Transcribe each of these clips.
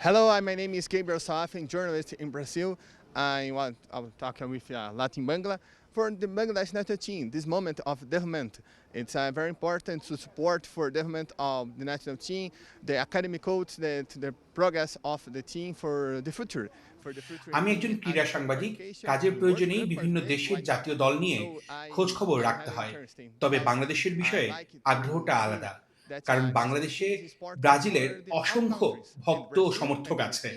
Hello, I- my name is Gabriel Safin, journalist in Brazil. I want I'm talking with uh, Latin Bangla for the Bangladesh national team. This moment of development, it's uh, very important to support for development of the national team, the academy coach, the, the progress of the team for the future. For the future আমি একজন ক্রীড়া সাংবাদিক কাজের প্রয়োজনেই বিভিন্ন দেশের জাতীয় দল নিয়ে খোঁজ খবর রাখতে হয় তবে বাংলাদেশের বিষয়ে আগ্রহটা আলাদা কারণ বাংলাদেশে ব্রাজিলের অসংখ্য ভক্ত ও সমর্থক আছে।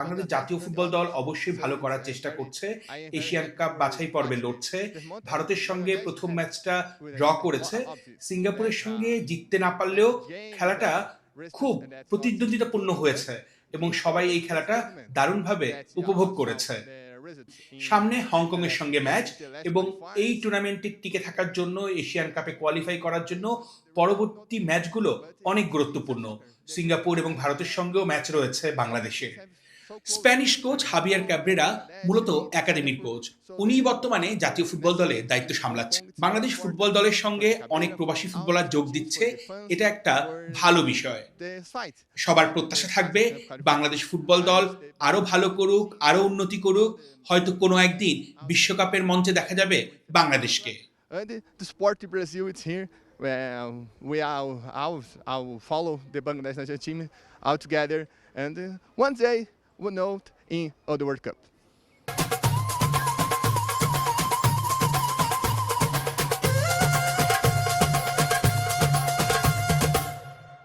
বাংলাদেশ জাতীয় ফুটবল দল অবশ্যই ভালো করার চেষ্টা করছে। এশিয়ান কাপ বাছাই পর্বে লড়ছে। ভারতের সঙ্গে প্রথম ম্যাচটা ড্র করেছে। সিঙ্গাপুরের সঙ্গে জিততে না পারলেও খেলাটা খুব প্রতিদ্বন্দ্বিতাপূর্ণ হয়েছে এবং সবাই এই খেলাটা দারুণভাবে উপভোগ করেছে। সামনে হংকং এর সঙ্গে ম্যাচ এবং এই টুর্নামেন্টে টিকে থাকার জন্য, এশিয়ান কাপে কোয়ালিফাই করার জন্য পরবর্তী ম্যাচগুলো অনেক গুরুত্বপূর্ণ। সিঙ্গাপুর এবং ভারতের সঙ্গেও ম্যাচ রয়েছে বাংলাদেশের। স্প্যানিশ কোচ হাবিয়ার ক্যাব্রেরা মূলত একাডেমির কোচ উনি বর্তমানে জাতীয় ফুটবল দলে দায়িত্ব সামলাচ্ছেন। বাংলাদেশ ফুটবল দলের সঙ্গে অনেক প্রবাসী ফুটবলার যোগ দিচ্ছে, এটা একটা ভালো বিষয়। সবার প্রত্যাশা থাকবে, বাংলাদেশ ফুটবল দল আরও ভালো করুক আরও উন্নতি করুক, হয়তো কোনো একদিন বিশ্বকাপের মঞ্চে দেখা যাবে বাংলাদেশকে। And one day o note em the World Cup.